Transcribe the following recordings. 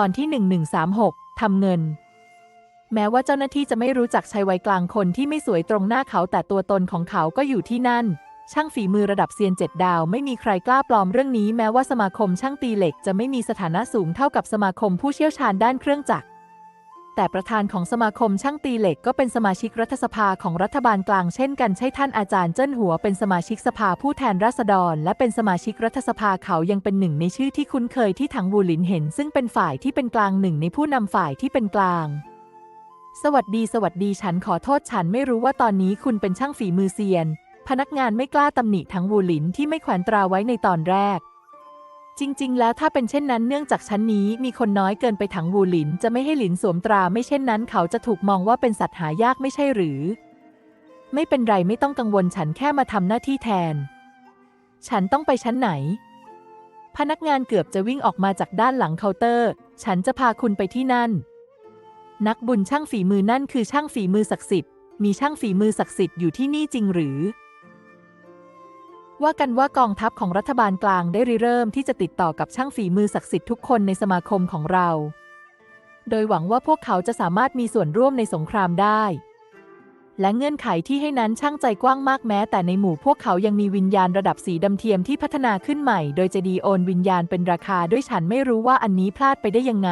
ตอนที่ 1136 ทำเงิน แม้ว่าเจ้าหน้าที่จะไม่รู้จักชายวัยกลางคนที่ไม่สวยตรงหน้าเขาแต่ตัวตนของเขาก็อยู่ที่นั่น ช่างฝีมือระดับเซียนเจ็ดดาวไม่มีใครกล้าปลอมเรื่องนี้แม้ว่าสมาคมช่างตีเหล็กจะไม่มีสถานะสูงเท่ากับสมาคมผู้เชี่ยวชาญด้านเครื่องจักร แต่ประธานของสมาคมช่างตีเหล็กก็เป็นสมาชิกรัฐสภาของรัฐบาลกลางเช่นกันใช่ท่านอาจารย์เจิ้นหัวเป็นสมาชิกสภาผู้แทนราษฎร และเป็นสมาชิกรัฐสภาเขายังเป็นหนึ่งในชื่อที่คุ้นเคยที่ถังบูหลินเห็น ซึ่งเป็นฝ่ายที่เป็นกลางหนึ่งในผู้นำฝ่ายที่เป็นกลางสวัสดีสวัสดีฉันขอโทษฉันไม่รู้ว่าตอนนี้คุณเป็นช่างฝีมือเซียน พนักงานไม่กล้าตำหนิทั้งวูหลินที่ไม่แขวนตราไว้ในตอนแรก จริง ๆ แล้วถ้าเป็นเช่นนั้นเนื่องจากชั้นนี้มีคนน้อยเกินไปถังวูหลิน จะไม่ให้หลินสวมตราไม่เช่นนั้น เขาจะถูกมองว่าเป็นสัตว์หายากไม่ใช่หรือ ไม่เป็นไรไม่ต้องกังวลฉันแค่มาทำหน้าที่แทน ฉันต้องไปชั้นไหน พนักงานเกือบจะวิ่งออกมาจากด้านหลังเคาน์เตอร์ ฉันจะพาคุณไปที่นั่น นักบุญช่างฝีมือนั่นคือช่างฝีมือศักดิ์สิทธิ์มีช่างฝีมือศักดิ์สิทธิ์อยู่ที่นี่จริงหรือ ว่ากันว่ากองทัพของรัฐบาลกลางได้ริเริ่มที่จะติดต่อกับช่างฝีมือศักดิ์สิทธิ์ทุกคนในสมาคมของเรา โดยหวังว่าพวกเขาจะสามารถมีส่วนร่วมในสงครามได้ และเงื่อนไขที่ให้นั้นช่างใจกว้างมากแม้ แต่ในหมู่พวกเขายังมีวิญญาณระดับสีดำเทียมที่พัฒนาขึ้นใหม่ โดยจะดีโอนวิญญาณเป็นราคาด้วยฉันไม่รู้ว่าอันนี้พลาดไปได้ยังไง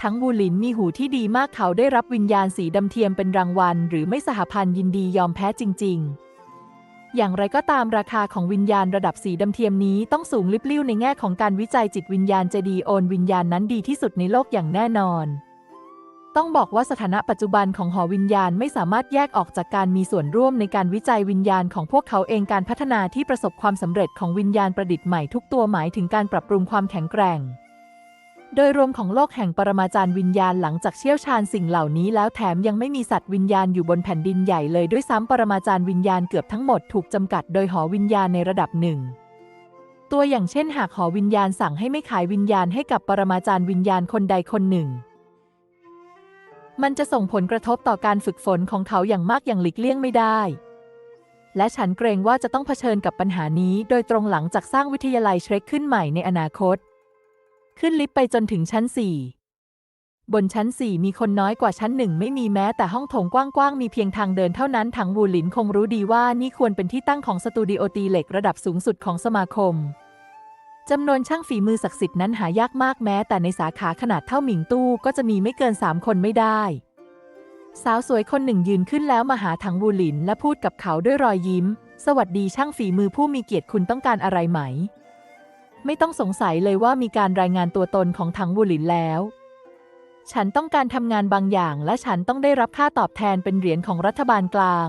ทั้งบูลินมีหูที่ดีมากเขาได้รับวิญญาณสีดำเทียมเป็นรางวัล หรือไม่สหพันธ์ยินดียอมแพ้จริง ๆ อย่างไรก็ตามราคาของวิญญาณระดับสีดำเทียมนี้ต้องสูงลิบลิ่วในแง่ของการวิจัยจิตวิญญาณจะดีโอนวิญญาณนั้นดีที่สุดในโลกอย่างแน่นอน ต้องบอกว่าสถานะปัจจุบันของหอวิญญาณไม่สามารถแยกออกจากการมีส่วนร่วมในการวิจัยวิญญาณของพวกเขาเองการพัฒนาที่ประสบความสำเร็จของวิญญาณประดิษฐ์ใหม่ทุกตัวหมายถึงการปรับปรุงความแข็งแกร่ง โดยรวมของโลกแห่งปรมาจารย์วิญญาณหลังจากเชี่ยวชาญสิ่งเหล่านี้แล้วแถมยังไม่มีสัตว์วิญญาณอยู่บนแผ่นดินใหญ่เลยด้วยซ้ำปรมาจารย์วิญญาณเกือบทั้งหมดถูกจำกัดโดยหอวิญญาณในระดับหนึ่ง ตัวอย่างเช่นหากหอวิญญาณสั่งให้ไม่ขายวิญญาณให้กับปรมาจารย์วิญญาณคนใดคนหนึ่ง มันจะส่งผลกระทบต่อการฝึกฝนของเขาอย่างมากอย่างหลีกเลี่ยงไม่ได้และฉันเกรงว่าจะต้องเผชิญกับปัญหานี้ โดยตรงหลังจากสร้างวิทยาลัยเชรคขึ้นใหม่ในอนาคต ขึ้นลิฟต์ไปจนถึงชั้น4บนชั้น4มีคนน้อยกว่าชั้นหนึ่งไม่มีแม้แต่ห้องโถงกว้างๆ มีเพียงทางเดินเท่านั้นถังวูหลินคงรู้ดีว่านี่ควรเป็นที่ตั้งของสตูดิโอตีเหล็กระดับสูงสุดของสมาคมจำนวนช่างฝีมือศักดิ์สิทธิ์นั้นหายากมากแม้ แต่ในสาขาขนาดเท่าหมิงตู้ก็จะมีไม่เกินสามคนไม่ได้ สาวสวยคนหนึ่งยืนขึ้นแล้วมาหาถังวูหลินและพูดกับเขาด้วยรอยยิ้ม สวัสดีช่างฝีมือผู้มีเกียรติคุณต้องการอะไรไหม ไม่ต้องสงสัยเลยว่ามีการรายงานตัวตนของถังวูหลินแล้ว ฉันต้องการทำงานบางอย่างและฉันต้องได้รับค่าตอบแทนเป็นเหรียญของรัฐบาลกลาง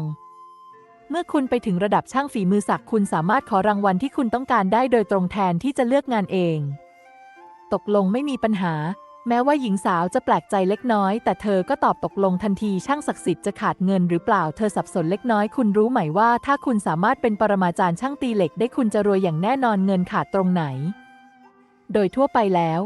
เมื่อคุณไปถึงระดับช่างฝีมือศักดิ์คุณสามารถขอรางวัลที่คุณต้องการได้โดยตรงแทนที่จะเลือกงานเอง ตกลงไม่มีปัญหา แม้ว่าหญิงสาวจะแปลกใจเล็กน้อย แต่เธอก็ตอบตกลงทันทีช่างศักดิ์สิทธิ์จะขาดเงินหรือเปล่าเธอสับสนเล็กน้อยคุณรู้ไหมว่า ถ้าคุณสามารถเป็นปรมาจารย์ช่างตีเหล็กได้คุณจะรวยอย่างแน่นอนเงินขาดตรงไหน โดยทั่วไปแล้ว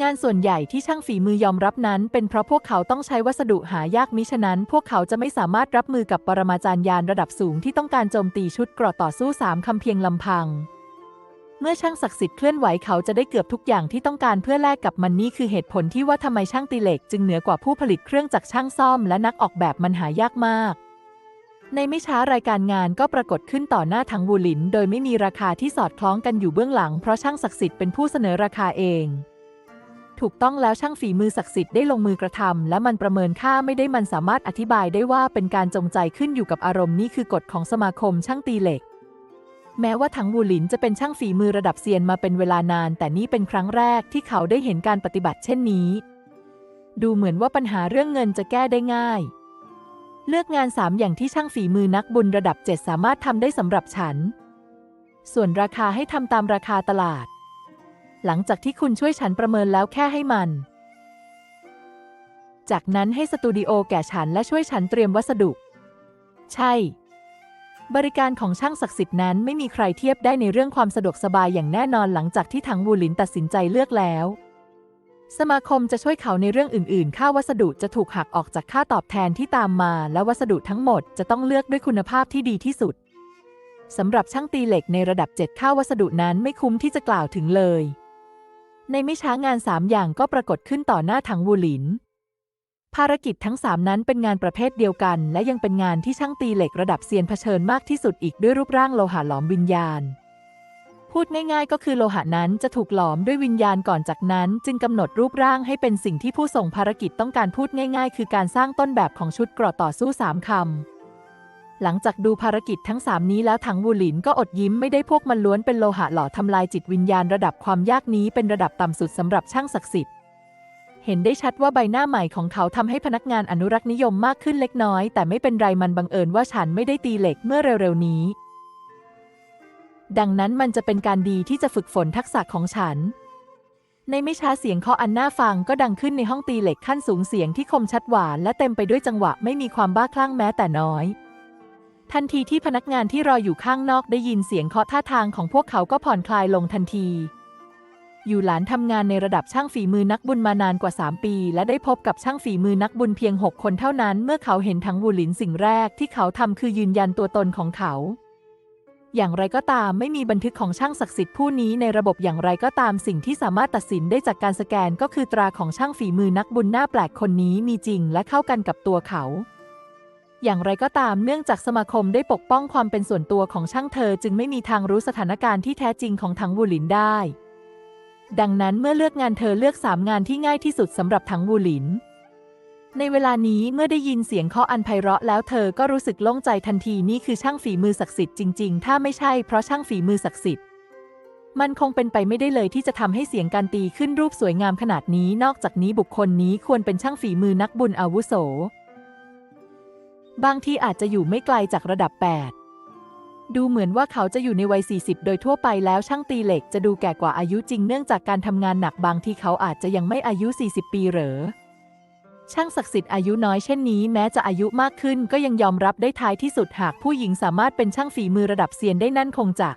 งานส่วนใหญ่ที่ช่างฝีมือยอมรับนั้น เป็นเพราะพวกเขาต้องใช้วัสดุหายากมิฉะนั้น พวกเขาจะไม่สามารถรับมือกับปรมาจารย์ยานระดับสูงที่ต้องการโจมตีชุดเกราะต่อสู้สามคำเพียงลำพัง เมื่อช่างศักดิ์สิทธิ์เคลื่อนไหวเขาจะได้เกือบทุกอย่างที่ต้องการเพื่อแลกกับมันนี่คือเหตุผลที่ว่าทำไมช่างตีเหล็ก จึงเหนือกว่าผู้ผลิตเครื่องจักรช่างซ่อมและนักออกแบบมันหายากมาก ในไม่ช้ารายการงานก็ปรากฏขึ้นต่อหน้าถังวูหลิน โดยไม่มีราคาที่สอดคล้องกันอยู่เบื้องหลังเพราะช่างศักดิ์สิทธิ์เป็นผู้เสนอราคาเอง ถูกต้องแล้วช่างฝีมือศักดิ์สิทธิ์ได้ลงมือกระทำและมันประเมินค่าไม่ได้มันสามารถอธิบายได้ว่าเป็นการจงใจขึ้นอยู่กับอารมณ์นี่คือกฎของสมาคมช่างตีเหล็ก แม้ว่าถังวูหลินจะเป็นช่างฝีมือระดับเซียนมาเป็นเวลานาน แต่นี่เป็นครั้งแรกที่เขาได้เห็นการปฏิบัติเช่นนี้ ดูเหมือนว่าปัญหาเรื่องเงินจะแก้ได้ง่าย เลือกงาน3อย่างที่ช่างฝีมือนักบุญระดับ7สามารถทำได้สำหรับฉัน ส่วนราคาให้ทำตามราคาตลาด หลังจากที่คุณช่วยฉันประเมินแล้วแค่ให้มัน จากนั้นให้สตูดิโอแก่ฉันและช่วยฉันเตรียมวัสดุ ใช่ บริการของช่างศักดิ์สิทธิ์นั้นไม่มีใครเทียบได้ในเรื่องความสะดวกสบายอย่างแน่นอนหลังจากที่ถังวูหลินตัดสินใจเลือกแล้ว สมาคมจะช่วยเขาในเรื่องอื่นๆ ค่าวัสดุจะถูกหักออกจากค่าตอบแทนที่ตามมา และวัสดุทั้งหมดจะต้องเลือกด้วยคุณภาพที่ดีที่สุดสำหรับช่างตีเหล็กในระดับ 7 ค่าวัสดุนั้นไม่คุ้มที่จะกล่าวถึงเลย ในไม่ช้างานสามอย่างก็ปรากฏขึ้นต่อหน้าถังวูหลิน ภารกิจทั้งสามนั้นเป็นงานประเภทเดียวกัน และยังเป็นงานที่ช่างตีเหล็กระดับเซียนเผชิญมากที่สุดอีกด้วยรูปร่างโลหะหลอมวิญญาณ พูดง่ายๆ ก็คือโลหะนั้นจะถูกหลอมด้วยวิญญาณก่อนจากนั้น จึงกำหนดรูปร่างให้เป็นสิ่งที่ผู้ส่งภารกิจต้องการพูดง่าย ๆ คือการสร้างต้นแบบของชุดกราะต่อสู้สามคำหลังจากดูภารกิจทั้งสามนี้แล้วถังวูหลินก็อดยิ้มไม่ได้พวกมันล้วนเป็นโลหะหล่อทำลายจิตวิญญาณระดับความยากนี้เป็นระดับต่ำสุดสำหรับช่างศักดิ์สิทธิ์ เห็นได้ชัดว่าใบหน้าใหม่ของเขาทำให้พนักงานอนุรักษ์นิยมมากขึ้นเล็กน้อย แต่ไม่เป็นไรมันบังเอิญว่าฉันไม่ได้ตีเหล็กเมื่อเร็วๆนี้ ดังนั้นมันจะเป็นการดีที่จะฝึกฝนทักษะของฉัน ในไม่ช้าเสียงเคาะอันน่าฟังก็ดังขึ้นในห้องตีเหล็กขั้นสูงเสียงที่คมชัดหวานและเต็มไปด้วยจังหวะไม่มีความบ้าคลั่งแม้แต่น้อยทันทีที่พนักงานที่รออยู่ข้างนอกได้ยินเสียงเคาะท่าทางของพวกเขาก็ผ่อนคลายลงทันที อยู่หลานทำงานในระดับช่างฝีมือนักบุญมานานกว่า 3 ปี และได้พบกับช่างฝีมือนักบุญเพียง 6 คนเท่านั้น เมื่อเขาเห็นทั้งวูหลินสิ่งแรกที่เขาทำคือยืนยันตัวตนของเขา อย่างไรก็ตามไม่มีบันทึกของช่างศักดิ์สิทธิ์ผู้นี้ในระบบอย่างไรก็ตามสิ่งที่สามารถตัดสินได้จากการสแกนก็คือตราของช่างฝีมือนักบุญหน้าแปลกคนนี้มีจริงและเข้ากันกับตัวเขาอย่างไรก็ตามเนื่องจากสมาคมได้ปกป้องความเป็นส่วนตัวของช่างเธอ จึงไม่มีทางรู้สถานการณ์ที่แท้จริงของถังวูหลินได้ ดังนั้นเมื่อเลือกงานเธอเลือกสามงานที่ง่ายที่สุดสำหรับถังวูหลิน ในเวลานี้เมื่อได้ยินเสียงเคาะอันไพเราะแล้วเธอก็รู้สึกโล่งใจทันทีนี่คือช่างฝีมือศักดิ์สิทธิ์จริงๆ ถ้าไม่ใช่เพราะช่างฝีมือศักดิ์สิทธิ์มันคงเป็นไปไม่ได้เลยที่จะทำให้เสียงการตีขึ้นรูปสวยงามขนาดนี้ นอกจากนี้บุคคลนี้ควรเป็นช่างฝีมือนักบุญอาวุโส บางทีอาจจะอยู่ไม่ไกลจากระดับ 8 ดูเหมือนว่าเขาจะอยู่ในวัย 40 โดยทั่วไปแล้วช่างตีเหล็กจะดูแก่กว่าอายุจริงเนื่องจากการทำงานหนักบางที่เขาอาจจะยังไม่อายุ 40 ปีเหรอ ช่างศักดิ์สิทธิ์อายุน้อยเช่นนี้แม้จะอายุมากขึ้นก็ยังยอมรับได้ท้ายที่สุดหากผู้หญิงสามารถเป็นช่างฝีมือระดับเซียนได้นั่นคงจะ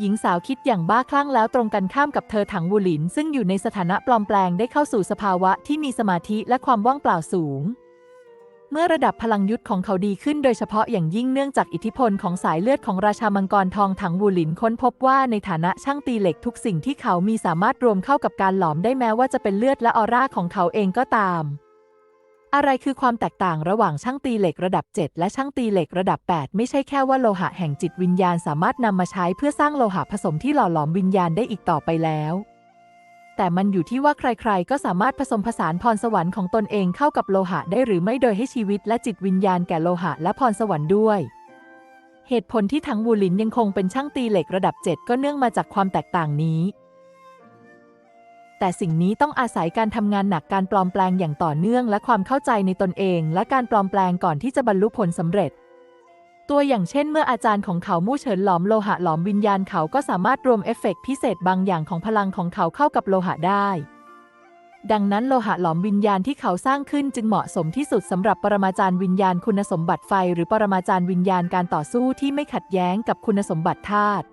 หญิงสาวคิดอย่างบ้าคลั่งแล้วตรงกันข้ามกับเธอถังวูหลิน ซึ่งอยู่ในสถานะปลอมแปลงได้เข้าสู่สภาวะที่มีสมาธิและความว่างเปล่าสูง เมื่อระดับพลังยุทธของเขาดีขึ้นโดยเฉพาะอย่างยิ่งเนื่องจากอิทธิพลของสายเลือดของราชามังกรทองถังวูหลินค้นพบว่าในฐานะช่างตีเหล็กทุกสิ่งที่เขามีสามารถรวมเข้ากับการหลอมได้แม้ว่าจะเป็นเลือดและออร่าของเขาเองก็ตาม อะไรคือความแตกต่างระหว่างช่างตีเหล็กระดับ 7 และช่างตีเหล็กระดับ 8 ไม่ใช่แค่ว่าโลหะแห่งจิตวิญญาณสามารถนำมาใช้เพื่อสร้างโลหะผสมที่หล่อหลอมวิญญาณได้อีกต่อไปแล้ว แต่มันอยู่ที่ว่าใครๆ ก็สามารถผสมผสานพรสวรรค์ของตนเองเข้ากับโลหะได้หรือไม่โดยให้ชีวิตและจิตวิญญาณแก่โลหะและพรสวรรค์ด้วย เหตุผลที่ทั้งวูลินยังคงเป็นช่างตีเหล็กระดับ 7 ก็เนื่องมาจากความแตกต่างนี้ แต่สิ่งนี้ต้องอาศัยการทำงานหนักการปลอมแปลงอย่างต่อเนื่อง และความเข้าใจในตนเอง และการปลอมแปลงก่อนที่จะบรรลุผลสำเร็จ ตัวอย่างเช่นเมื่ออาจารย์ของเขามู่เฉินหลอมโลหะหลอมวิญญาณเขาก็สามารถรวมเอฟเฟกต์พิเศษบางอย่างของพลังของเขาเข้ากับโลหะได้ ดังนั้นโลหะหลอมวิญญาณที่เขาสร้างขึ้นจึงเหมาะสมที่สุดสำหรับปรมาจารย์วิญญาณคุณสมบัติไฟ หรือปรมาจารย์วิญญาณการต่อสู้ที่ไม่ขัดแย้งกับคุณสมบัติธาตุ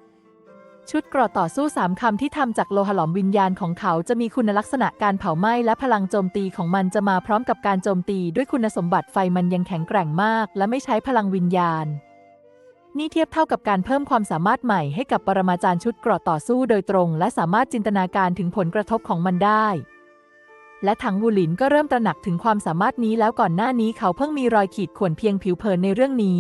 ชุดเกราะต่อสู้สามคำที่ทำจากโลหะหลอมวิญญาณของเขาจะมีคุณลักษณะการเผาไหม้และพลังโจมตีของมันจะมาพร้อมกับการโจมตีด้วยคุณสมบัติไฟมันยังแข็งแกร่งมาก และไม่ใช้พลังวิญญาณ นี่เทียบเท่ากับการเพิ่มความสามารถใหม่ให้กับปรมาจารย์ชุดเกราะต่อสู้โดยตรง และสามารถจินตนาการถึงผลกระทบของมันได้และถังวูหลินก็เริ่มตระหนักถึงความสามารถนี้แล้วก่อนหน้านี้เขาเพิ่งมีรอยขีดข่วนเพียงผิวเผินในเรื่องนี้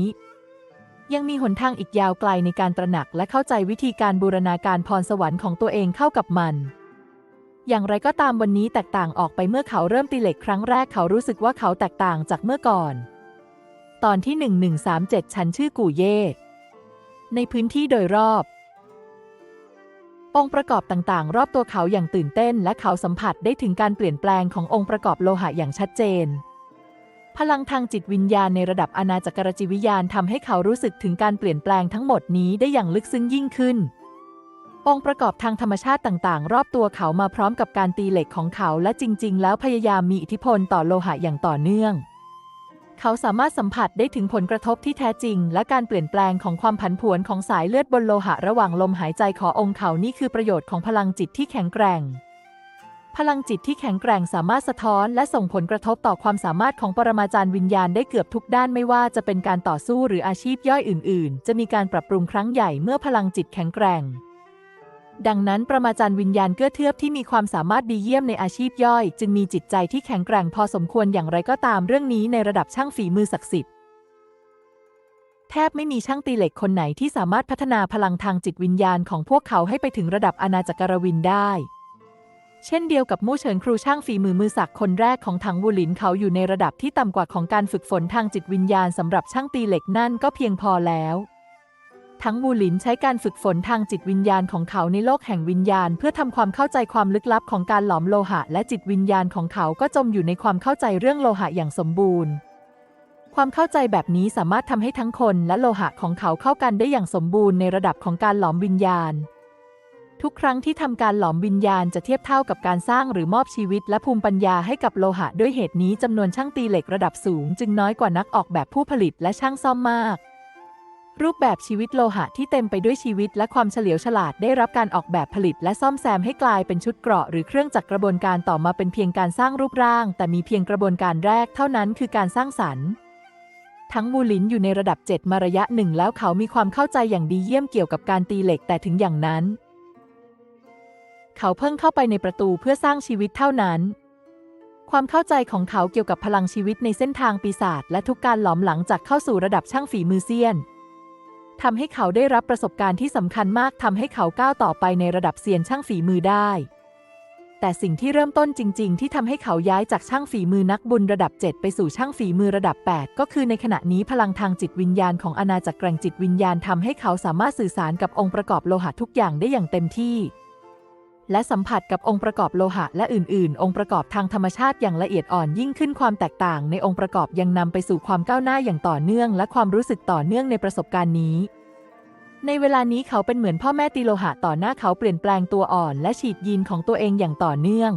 ยังมีหนทางอีกยาวไกลในการตระหนักและเข้าใจวิธีการบูรณาการพรสวรรค์ของตัวเองเข้ากับมัน อย่างไรก็ตามวันนี้แตกต่างออกไปเมื่อเขาเริ่มตีเหล็กครั้งแรกเขารู้สึกว่าเขาแตกต่างจากเมื่อก่อน ตอนที่ 1137 ฉันชื่อกู่เย่ ในพื้นที่โดยรอบ องค์ประกอบต่างๆ รอบตัวเขาอย่างตื่นเต้น และเขาสัมผัสได้ถึงการเปลี่ยนแปลงขององค์ประกอบโลหะอย่างชัดเจน พลังทางจิตวิญญาณในระดับอาณาจักรจิวิญญาณทำให้เขารู้สึกถึงการเปลี่ยนแปลงทั้งหมดนี้ได้อย่างลึกซึ้งยิ่งขึ้น องค์ประกอบทางธรรมชาติต่างๆ รอบตัวเขามาพร้อมกับการตีเหล็กของเขาและจริง ๆ แล้วพยายามมีอิทธิพลต่อโลหะอย่างต่อเนื่อง เขาสามารถสัมผัสได้ถึงผลกระทบที่แท้จริง และการเปลี่ยนแปลงของความผันผวนของสายเลือดบนโลหะระหว่างลมหายใจขององค์เขานี่คือประโยชน์ของพลังจิตที่แข็งแกร่ง พลังจิตที่แข็งแกร่งสามารถสะท้อนและส่งผลกระทบต่อความสามารถของปรมาจารย์วิญญาณได้เกือบทุกด้านไม่ว่าจะเป็นการต่อสู้หรืออาชีพย่อยอื่น ๆ จะมีการปรับปรุงครั้งใหญ่เมื่อพลังจิตแข็งแกร่ง ดังนั้นประมาจารย์วิญญาณเกื้อเทือบที่มีความสามารถดีเยี่ยมในอาชีพย่อย จึงมีจิตใจที่แข็งแกร่งพอสมควรอย่างไรก็ตามเรื่องนี้ในระดับช่างฝีมือศักดิ์สิทธิ์แทบไม่มีช่างตีเหล็กคนไหนที่สามารถพัฒนาพลังทางจิตวิญญาณของพวกเขาให้ไปถึงระดับอาณาจักรวินได้ เช่นเดียวกับมู่เฉินครูช่างฝีมือมือศักคนแรกของถังวูหลินเขาอยู่ในระดับที่ต่ำกว่าของการฝึกฝนทางจิตวิญญาณสำหรับช่างตีเหล็กนั่นก็เพียงพอแล้วทั้งวูหลินใช้การฝึกฝนทางจิตวิญญาณของเขาในโลกแห่งวิญญาณ เพื่อทำความเข้าใจความลึกลับของการหลอมโลหะ และจิตวิญญาณของเขาก็จมอยู่ในความเข้าใจเรื่องโลหะอย่างสมบูรณ์ ความเข้าใจแบบนี้สามารถทำให้ทั้งคนและโลหะของเขาเข้ากันได้อย่างสมบูรณ์ในระดับของการหลอมวิญญาณ ทุกครั้งที่ทำการหลอมวิญญาณจะเทียบเท่ากับการสร้างหรือมอบชีวิตและภูมิปัญญาให้กับโลหะ ด้วยเหตุนี้จำนวนช่างตีเหล็กระดับสูง จึงน้อยกว่านักออกแบบผู้ผลิตและช่างซ่อมมาก รูปแบบชีวิตโลหะที่เต็มไปด้วยชีวิตและความเฉลียวฉลาดได้รับการออกแบบผลิตและซ่อมแซมให้กลายเป็นชุดเกราะหรือเครื่องจักรกระบวนการต่อมาเป็นเพียงการสร้างรูปร่าง แต่มีเพียงกระบวนการแรกเท่านั้นคือการสร้างสรรค์ทั้งบูลินอยู่ในระดับ 7 มาระยะหนึ่งแล้วเขามีความเข้าใจอย่างดีเยี่ยมเกี่ยวกับการตีเหล็กแต่ถึงอย่างนั้น เขาเพิ่งเข้าไปในประตูเพื่อสร้างชีวิตเท่านั้น ความเข้าใจของเขาเกี่ยวกับพลังชีวิตในเส้นทางปีศาจและทุกการหลอมหลังจากเข้าสู่ระดับช่างฝีมือเซียนทำให้เขาได้รับประสบการณ์ที่สำคัญมากทำให้เขาก้าวต่อไปในระดับเซียนช่างฝีมือได้ แต่สิ่งที่เริ่มต้นจริง ๆ ที่ทำให้เขาย้ายจากช่างฝีมือนักบุญระดับ 7 ไปสู่ช่างฝีมือระดับ 8 ก็คือในขณะนี้พลังทางจิตวิญญาณของอาณาจักรแกร่งจิตวิญญาณทำให้เขาสามารถสื่อสารกับองค์ประกอบโลหะทุกอย่างได้อย่างเต็มที่ และสัมผัสกับองค์ประกอบโลหะและอื่น ๆ องค์ประกอบทางธรรมชาติอย่างละเอียดอ่อนยิ่งขึ้นความแตกต่างในองค์ประกอบยังนำไปสู่ความก้าวหน้าอย่างต่อเนื่อง และความรู้สึกต่อเนื่องในประสบการณ์นี้ ในเวลานี้เขาเป็นเหมือนพ่อแม่ตีโลหะต่อหน้าเขาเปลี่ยนแปลงตัวอ่อน และฉีดยีนของตัวเองอย่างต่อเนื่อง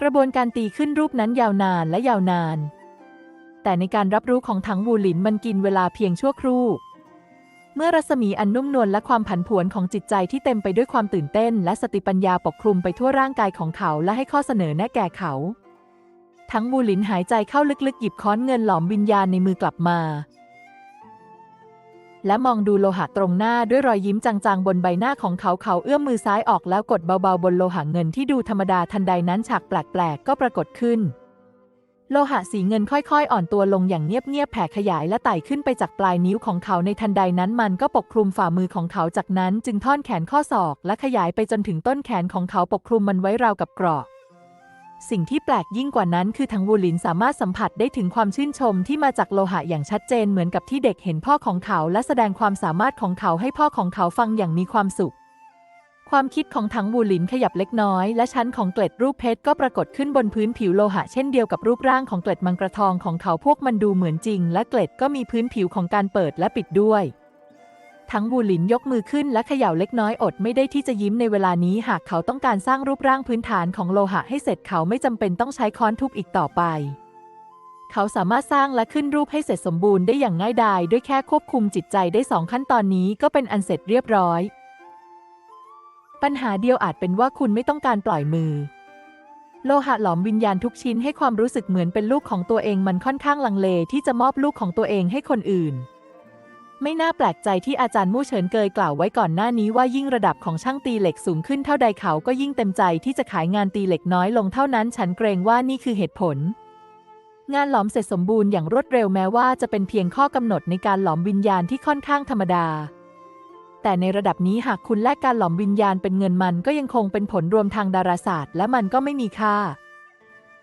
กระบวนการตีขึ้นรูปนั้นยาวนานและยาวนาน แต่ในการรับรู้ของถังวูหลินมันกินเวลาเพียงชั่วครู่ เมื่อรัศมีอันนุ่มนวลและความผันผวนของจิตใจที่เต็มไปด้วยความตื่นเต้น และสติปัญญาปกคลุมไปทั่วร่างกายของเขาและให้ข้อเสนอแนะแก่เขา ทั้งวูหลินหายใจเข้าลึกๆ หยิบค้อนเงินหลอมวิญญาณในมือกลับมา และมองดูโลหะตรงหน้าด้วยรอยยิ้มจางๆ บนใบหน้าของเขาเขาเอื้อมมือซ้ายออกแล้วกดเบาๆบนโลหะเงินที่ดูธรรมดาทันใดนั้นฉากแปลกๆก็ปรากฏขึ้น โลหะสีเงินค่อยๆ อ่อนตัวลงอย่างเงียบๆ แผ่ขยายและไต่ขึ้นไปจากปลายนิ้วของเขาในทันใดนั้นมันก็ปกคลุมฝ่ามือของเขาจากนั้นจึงท่อนแขนข้อศอก และขยายไปจนถึงต้นแขนของเขาปกคลุมมันไว้ราวกับกราะสิ่งที่แปลกยิ่งกว่านั้นคือทางวูลินสามารถสัมผัสได้ถึงความชื่นชมที่มาจากโลหะอย่างชัดเจนเหมือนกับที่เด็กเห็นพ่อของเขา และแสดงความสามารถของเขาให้พ่อของเขาฟังอย่างมีความสุข ความคิดของถังวูหลินขยับเล็กน้อย และชั้นของเกล็ดรูปเพชรก็ปรากฏขึ้นบนพื้นผิวโลหะเช่นเดียวกับรูปร่างของเกล็ดมังกรทองของเขาพวกมันดูเหมือนจริง และเกล็ดก็มีพื้นผิวของการเปิดและปิดด้วยทั้งบูหลินยกมือขึ้นและเขย่าเล็กน้อยอดไม่ได้ที่จะยิ้มในเวลานี้หากเขาต้องการสร้างรูปร่างพื้นฐานของโลหะให้เสร็จเขาไม่จำเป็นต้องใช้ค้อนทุบอีกต่อไป เขาสามารถสร้างและขึ้นรูปให้เสร็จสมบูรณ์ได้อย่างง่ายดายด้วยแค่ควบคุมจิตใจได้สองขั้นตอนนี้ก็เป็นอันเสร็จเรียบร้อย ปัญหาเดียวอาจเป็นว่าคุณไม่ต้องการปล่อยมือ โลหะหลอมวิญญาณทุกชิ้นให้ความรู้สึกเหมือนเป็นลูกของตัวเองมันค่อนข้างลังเลที่จะมอบลูกของตัวเองให้คนอื่น ไม่น่าแปลกใจที่อาจารย์มู่เฉินเกยกล่าวไว้ก่อนหน้านี้ว่ายิ่งระดับของช่างตีเหล็กสูงขึ้นเท่าใดเขาก็ยิ่งเต็มใจที่จะขายงานตีเหล็กน้อยลงเท่านั้น ฉันเกรงว่านี่คือเหตุผลงานหลอมเสร็จสมบูรณ์อย่างรวดเร็วแม้ว่าจะเป็นเพียงข้อกำหนดในการหลอมวิญญาณที่ค่อนข้างธรรมดา แต่ในระดับนี้หากคุณแลกการหลอมวิญญาณเป็นเงินมันก็ยังคงเป็นผลรวมทางดาราศาสตร์ และมันก็ไม่มีค่า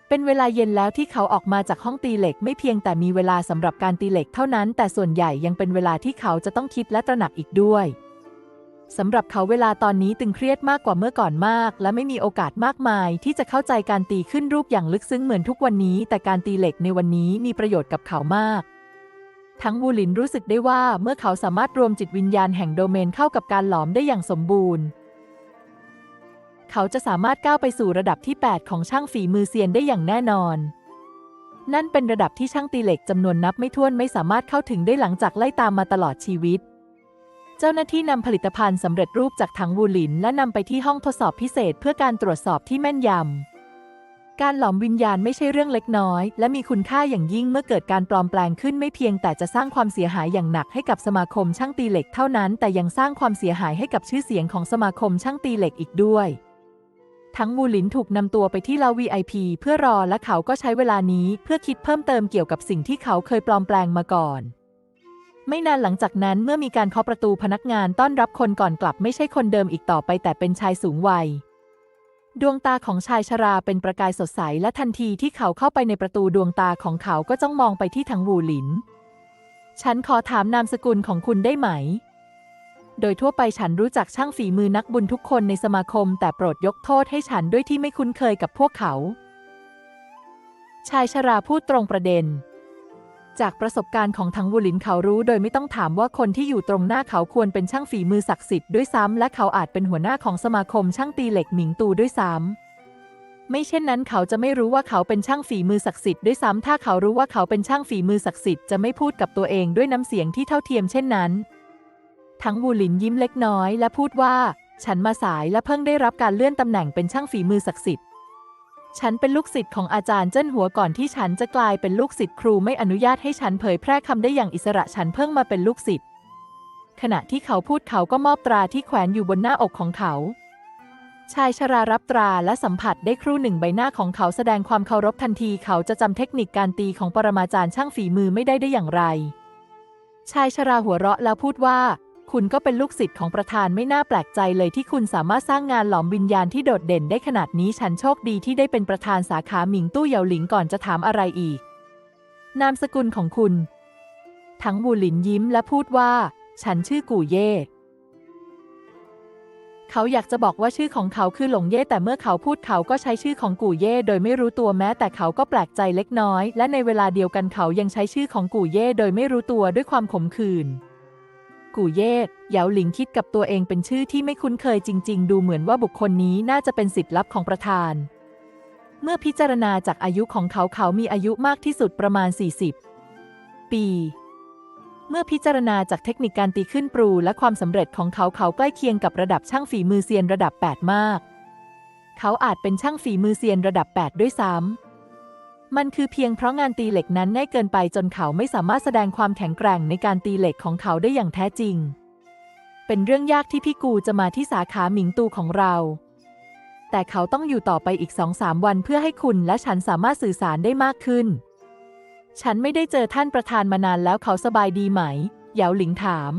เป็นเวลาเย็นแล้วที่เขาออกมาจากห้องตีเหล็กไม่เพียงแต่มีเวลาสำหรับการตีเหล็กเท่านั้น แต่ส่วนใหญ่ยังเป็นเวลาที่เขาจะต้องคิดและตระหนักอีกด้วยสำหรับเขาเวลาตอนนี้ตึงเครียดมากกว่าเมื่อก่อนมาก และไม่มีโอกาสมากมาย ที่จะเข้าใจการตีขึ้นรูปอย่างลึกซึ้งเหมือนทุกวันนี้ แต่การตีเหล็กในวันนี้มีประโยชน์กับเขามาก ทั้งวูลินรู้สึกได้ว่าเมื่อเขาสามารถรวมจิตวิญญาณแห่งโดเมนเข้ากับการหลอมได้อย่างสมบูรณ์ เขาจะสามารถก้าวไปสู่ระดับที่ 8 ของช่างฝีมือเซียนได้อย่างแน่นอน นั่นเป็นระดับที่ช่างตีเหล็กจำนวนนับไม่ถ้วนไม่สามารถเข้าถึงได้หลังจากไล่ตามมาตลอดชีวิต เจ้าหน้าที่นำผลิตภัณฑ์สำเร็จรูปจากถังวูหลิน และนำไปที่ห้องทดสอบพิเศษเพื่อการตรวจสอบที่แม่นยำ การหลอมวิญญาณไม่ใช่เรื่องเล็กน้อย และมีคุณค่าอย่างยิ่งเมื่อเกิดการปลอมแปลงขึ้นไม่เพียงแต่จะสร้างความเสียหายอย่างหนักให้กับสมาคมช่างตีเหล็กเท่านั้น แต่ยังสร้างความเสียหายให้กับชื่อเสียงของสมาคมช่างตีเหล็กอีกด้วยทั้งมูหลินถูกนำตัวไปที่ลา VIP เพื่อรอและเขาก็ใช้เวลานี้เพื่อคิดเพิ่มเติมเกี่ยวกับสิ่งที่เขาเคยปลอมแปลงมาก่อน ไม่นานหลังจากนั้นเมื่อมีการเคาะประตูพนักงานต้อนรับคนก่อนกลับไม่ใช่คนเดิมอีกต่อไปแต่เป็นชายสูงวัย ดวงตาของชายชราเป็นประกายสดใสและทันทีที่เขาเข้าไปในประตูดวงตาของเขาก็จ้องมองไปที่ทางวูหลิน ฉันขอถามนามสกุลของคุณได้ไหม โดยทั่วไปฉันรู้จักช่างฝีมือนักบุญทุกคนในสมาคม แต่โปรดยกโทษให้ฉันด้วยที่ไม่คุ้นเคยกับพวกเขา ชายชราพูดตรงประเด็น จากประสบการณ์ของทั้งวูหลินเขารู้โดยไม่ต้องถามว่าคนที่อยู่ตรงหน้าเขาควรเป็นช่างฝีมือศักดิ์สิทธิ์ด้วยซ้ำและเขาอาจเป็นหัวหน้าของสมาคมช่างตีเหล็กหมิงตูด้วยซ้ำไม่เช่นนั้นเขาจะไม่รู้ว่าเขาเป็นช่างฝีมือศักดิ์สิทธิ์ด้วยซ้ำถ้าเขารู้ว่าเขาเป็นช่างฝีมือศักดิ์สิทธิ์จะไม่พูดกับตัวเองด้วยน้ำเสียงที่เท่าเทียมเช่นนั้น ทั้งวูหลินยิ้มเล็กน้อย และพูดว่า ฉันมาสายและเพิ่งได้รับการเลื่อนตำแหน่งเป็นช่างฝีมือศักดิ์สิทธิ์ ฉันเป็นลูกศิษย์ของอาจารย์เจิ้นหัวก่อนที่ฉันจะกลายเป็นลูกศิษย์ครูไม่อนุญาตให้ฉันเผยแพร่คำได้อย่างอิสระฉันเพิ่งมาเป็นลูกศิษย์ขณะที่เขาพูดเขาก็มอบตราที่แขวนอยู่บนหน้าอกของเขา ชายชรารับตราและสัมผัสได้ครู่หนึ่งใบหน้าของเขาแสดงความเคารพทันทีเขาจะจำเทคนิคการตีของปรมาจารย์ช่างฝีมือไม่ได้ได้อย่างไร ชายชราหัวเราะแล้วพูดว่า คุณก็เป็นลูกศิษย์ของประธานไม่น่าแปลกใจเลยที่คุณสามารถสร้างงานหลอมวิญญาณที่โดดเด่นได้ขนาดนี้ฉันโชคดีที่ได้เป็นประธานสาขาหมิงตู้เยาหลิงก่อนจะถามอะไรอีก นามสกุลของคุณ ทั้งบูหลินยิ้มและพูดว่า ฉันชื่อกู่เย่เขาอยากจะบอกว่าชื่อของเขาคือหลงเย่แต่เมื่อเขาพูดเขาก็ใช้ชื่อของกู่เย่โดยไม่รู้ตัวแม้แต่เขาก็แปลกใจเล็กน้อย และในเวลาเดียวกันเขายังใช้ชื่อของกู่เย่โดยไม่รู้ตัวด้วยความขมขื่น กู่เย่เหยาหลิงคิดกับตัวเองเป็นชื่อที่ไม่คุ้นเคยจริง ๆ ดูเหมือนว่าบุคคลนี้น่าจะเป็นสิทธิ์ลับของประธาน เมื่อพิจารณาจากอายุของเขาเขามีอายุมากที่สุดประมาณ 40 ปี เมื่อพิจารณาจากเทคนิคการตีขึ้นปรูและความสำเร็จของเขาเขาใกล้เคียงกับระดับช่างฝีมือเซียนระดับ 8 มาก เขาอาจเป็นช่างฝีมือเซียนระดับ 8 ด้วยซ้ำ มันคือเพียงเพราะงานตีเหล็กนั้นง่ายเกินไปจนเขาไม่สามารถแสดงความแข็งแกร่งในการตีเหล็กของเขาได้อย่างแท้จริง เป็นเรื่องยากที่พี่กูจะมาที่สาขาหมิงตูของเรา แต่เขาต้องอยู่ต่อไปอีกสองสามวันเพื่อให้คุณและฉันสามารถสื่อสารได้มากขึ้น ฉันไม่ได้เจอท่านประธานมานานแล้วเขาสบายดีไหม เหยาหลิงถาม